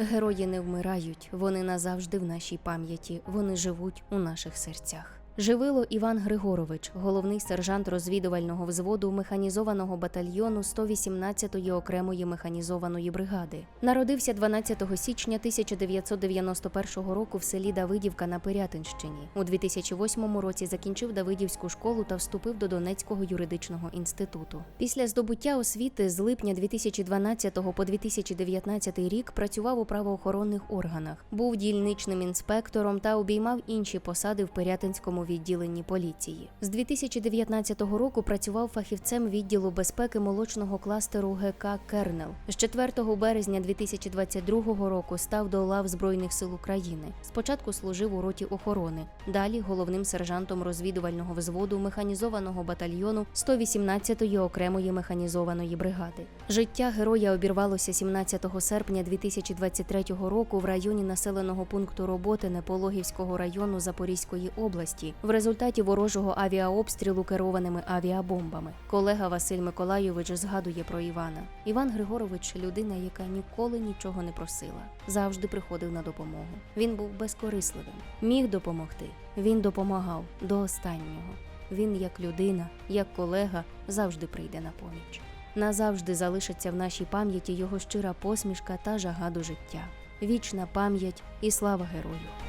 Герої не вмирають, вони назавжди в нашій пам'яті, вони живуть у наших серцях. Живило Іван Григорович, головний сержант розвідувального взводу механізованого батальйону 118-ї окремої механізованої бригади. Народився 12 січня 1991 року в селі Давидівка на Пирятинщині. У 2008 році закінчив Давидівську школу та вступив до Донецького юридичного інституту. Після здобуття освіти з липня 2012 по 2019 рік працював у правоохоронних органах, був дільничним інспектором та обіймав інші посади в Пирятинському відділенні поліції. З 2019 року працював фахівцем відділу безпеки молочного кластеру ГК Кернел. З 4 березня 2022 року став до лав Збройних сил України. Спочатку служив у роті охорони, далі головним сержантом розвідувального взводу механізованого батальйону 118-ї окремої механізованої бригади. Життя героя обірвалося 17 серпня 2023 року в районі населеного пункту Роботине Пологівського району Запорізької області в результаті ворожого авіаобстрілу керованими авіабомбами. Колега Василь Миколайович згадує про Івана. Іван Григорович людина, яка ніколи нічого не просила, завжди приходив на допомогу. Він був безкорисливим, міг допомогти. Він допомагав до останнього. Він, як людина, як колега, завжди прийде на поміч. Назавжди залишиться в нашій пам'яті його щира посмішка та жага до життя. Вічна пам'ять і слава герою.